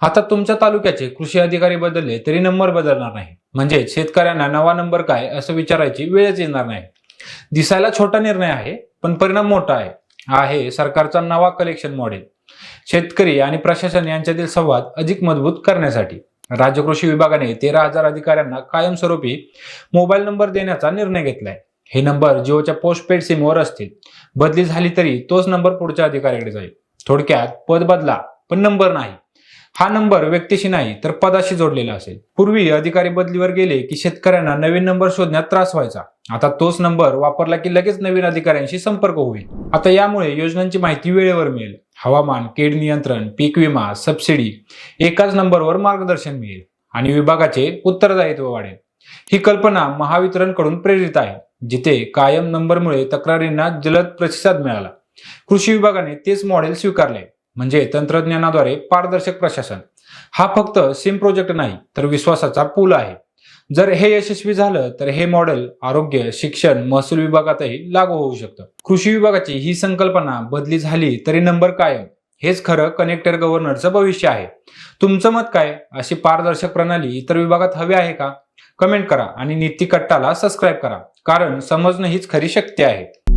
आता तुमच्या तालुक्याचे कृषी अधिकारी बदलले तरी नंबर बदलणार नाही. म्हणजे शेतकऱ्यांना नवा नंबर काय असं विचारायची वेळच येणार नाही. दिसायला छोटा निर्णय आहे पण परिणाम मोठा आहे. आहे सरकारचा नवा कलेक्शन मॉडेल शेतकरी आणि प्रशासन यांच्यातील संवाद अधिक मजबूत करण्यासाठी. राज्य कृषी विभागाने तेरा हजार अधिकाऱ्यांना कायमस्वरूपी मोबाईल नंबर देण्याचा निर्णय घेतलाय. हे नंबर जिओच्या पोस्टपेड सिमवर असतील. बदली झाली तरी तोच नंबर पुढच्या अधिकाऱ्याकडे जाईल. थोडक्यात पद बदला पण नंबर नाही. हा नंबर व्यक्तीशी नाही तर पदाशी जोडलेला असेल. पूर्वी अधिकारी बदलीवर गेले की शेतकऱ्यांना नवीन नंबर शोधण्यात त्रास व्हायचा. आता तोच नंबर वापरला की लगेच नवीन अधिकाऱ्यांशी संपर्क होईल. आता यामुळे योजनांची माहिती वेळेवर मिळेल. हवामान कीड नियंत्रण पीक विमा सबसिडी एकाच नंबरवर मार्गदर्शन मिळेल आणि विभागाचे उत्तरदायित्व वाढेल. ही कल्पना महावितरणकडून प्रेरित आहे जिथे कायम नंबरमुळे तक्रारींना जलद प्रतिसाद मिळाला. कृषी विभागाने तेच मॉडेल स्वीकारले म्हणजे तंत्रज्ञानाद्वारे पारदर्शक प्रशासन. हा फक्त सिम प्रोजेक्ट नाही तर विश्वासाचा पूल आहे. जर हे यशस्वी झालं तर हे मॉडेल आरोग्य शिक्षण महसूल विभागातही लागू होऊ शकतं. कृषी विभागाची ही संकल्पना बदली झाली तरी नंबर कायम. हेच खरं कनेक्टर गव्हर्नरचं भविष्य आहे. तुमचं मत काय? अशी पारदर्शक प्रणाली इतर विभागात हवी आहे का? कमेंट करा आणि नीती कट्टाला सबस्क्राईब करा. कारण समजणं हीच खरी शक्ती आहे.